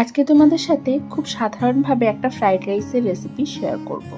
আজকে তোমাদের সাথে খুব সাধারণভাবে একটা ফ্রাইড রাইসের রেসিপি শেয়ার করব।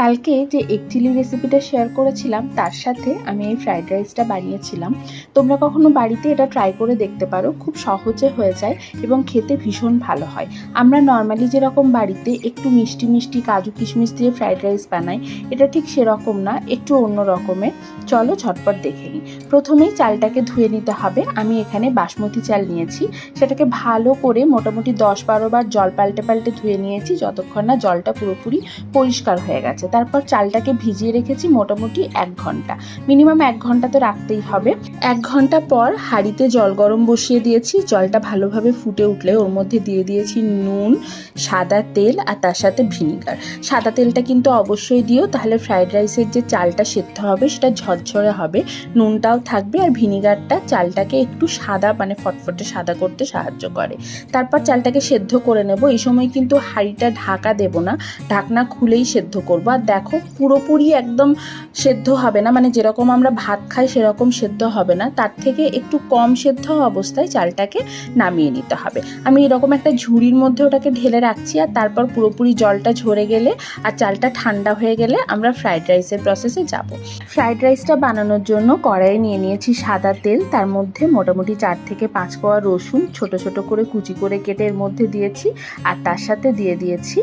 কালকে যে এগ চিলি রেসিপিটা শেয়ার করেছিলাম, তার সাথে আমি এই ফ্রাইড রাইসটা বানিয়েছিলাম। তোমরা কখনো বাড়িতে এটা ট্রাই করে দেখতে পারো, খুব সহজে হয়ে যায় এবং খেতে ভীষণ ভালো হয়। আমরা নর্মালি যেরকম বাড়িতে একটু মিষ্টি মিষ্টি কাজু কিশমিশ দিয়ে ফ্রাইড রাইস বানাই, এটা ঠিক সেরকম না, একটু অন্য রকমের চলো ঝটপট দেখে নিই। প্রথমেই চালটাকে ধুয়ে নিতে হবে। আমি এখানে বাসমতি চাল নিয়েছি। সেটাকে ভালো করে মোটামুটি দশ বারো বার জল পাল্টে পাল্টে ধুয়ে নিয়েছি, যতক্ষণ না জলটা পুরোপুরি পরিষ্কার হয়ে গেছে। তারপর চালটাকে ভিজিয়ে রেখেছি মোটামুটি এক ঘণ্টা। মিনিমাম এক ঘণ্টা তো রাখতেই হবে। এক ঘণ্টা পর হাঁড়িতে জল গরম বসিয়ে দিয়েছি। জলটা ভালোভাবে ফুটে উঠলে ওর মধ্যে দিয়ে দিয়েছি নুন, সাদা তেল আর তার সাথে ভিনিগার। সাদা তেলটা কিন্তু অবশ্যই দিও, তাহলে ফ্রাইড রাইসের যে চালটা সেদ্ধ হবে সেটা ঝরঝরে হবে। নুনটাও থাকবে আর ভিনিগারটা চালটাকে একটু সাদা মানে ফটফটে সাদা করতে সাহায্য করে। তারপর চালটাকে সেদ্ধ করে নেব। এই সময় কিন্তু হাঁড়িটা ঢাকা দেব না। ঢাকনা খুলেই সেদ্ধ করব। আর দেখো পুরোপুরি একদম সেদ্ধ হবে না। মানে যেরকম আমরা ভাত খাই, সেরকম সেদ্ধ হবে না। তার থেকে একটু কম সেদ্ধ অবস্থায় চালটাকে নামিয়ে নিতে হবে। আমি এরকম একটা ঝুড়ির মধ্যে ওটাকে ঢেলে রাখছি আর তারপর পুরোপুরি জলটা ঝরে গেলে আর চালটা ঠান্ডা হয়ে গেলে আমরা ফ্রাইড রাইসের প্রসেসে যাব। ফ্রাইড রাইসটা বানানোর জন্য কড়াইয়ে নিয়ে নিয়েছি সাদা তেল। তার মধ্যে মোটামুটি চার থেকে পাঁচ কোয়া রসুন ছোট ছোট করে কুচি করে কেটে এর মধ্যে দিয়েছি। আর তার সাথে দিয়ে দিয়েছি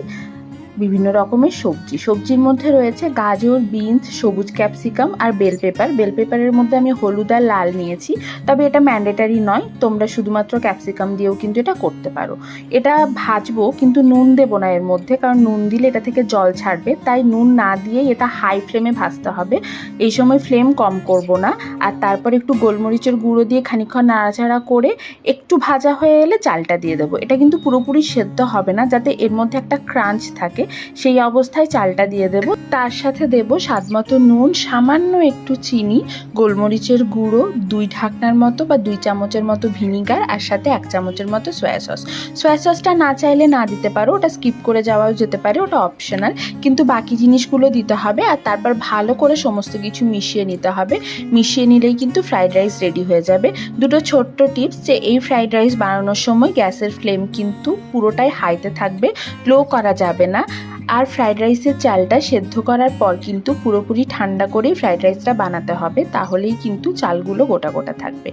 বিভিন্ন রকমের সবজি। সবজির মধ্যে রয়েছে গাজর, বিনস, সবুজ ক্যাপসিকাম আর বেল পেপার। বেল পেপারের মধ্যে আমি হলুদ আর লাল নিয়েছি, তবে এটা ম্যান্ডেটারি নয়, তোমরা শুধুমাত্র ক্যাপসিকাম দিয়েও কিন্তু এটা করতে পারো। এটা ভাজবো, কিন্তু নুন দেবো না এর মধ্যে, কারণ নুন দিলে এটা থেকে জল ছাড়বে, তাই নুন না দিয়ে এটা হাই ফ্লেমে ভাজতে হবে। এই সময় ফ্লেম কম করব না, আর তারপর একটু গোলমরিচের গুঁড়ো দিয়ে খানিকক্ষণ নাড়াচাড়া করে একটু ভাজা হয়ে এলে চালটা দিয়ে দেবো। এটা কিন্তু পুরোপুরি সেদ্ধ হবে না, যাতে এর মধ্যে একটা ক্রাঞ্চ থাকে। সেই অবস্থায় চালটা দিয়ে দেব। তার সাথে দেব স্বাদমতো নুন, সামান্য একটু চিনি, গোলমরিচের গুঁড়ো, দুই ঢাকনার মতো বা দুই চামচের মতো ভিনিগার আর সাথে এক চামচের মতো সয়া সস সয়া সসটা না চাইলে না দিতে পারো, ওটা স্কিপ করে যাওয়াও যেতে পারে, ওটা অপশনাল কিন্তু বাকি জিনিসগুলো দিতে হবে আর তারপর ভালো করে সমস্ত কিছু মিশিয়ে নিতে হবে। মিশিয়ে নিলেই কিন্তু ফ্রাইড রাইস রেডি হয়ে যাবে। দুটো ছোট্ট টিপস যে এই ফ্রাইড রাইস বানানোর সময় গ্যাসের ফ্লেম কিন্তু পুরোটাই হাইতে থাকবে লো করা যাবে না। আর ফ্রাইড রাইসের চালটা সেদ্ধ করার পর কিন্তু পুরোপুরি ঠান্ডা করে ফ্রাইড রাইসটা বানাতে হবে, তাহলেই কিন্তু চালগুলো গোটা গোটা থাকবে।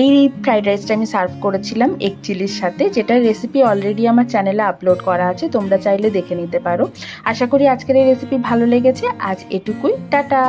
এই ফ্রাইড রাইসটা আমি সার্ভ করেছিলাম এক চিলির সাথে যেটা রেসিপি অলরেডি আমার চ্যানেলে আপলোড করা আছে, তোমরা চাইলে দেখে নিতে পারো। আশা করি আজকের এই রেসিপি ভালো লেগেছে, আজ এটুকুই, টাটা!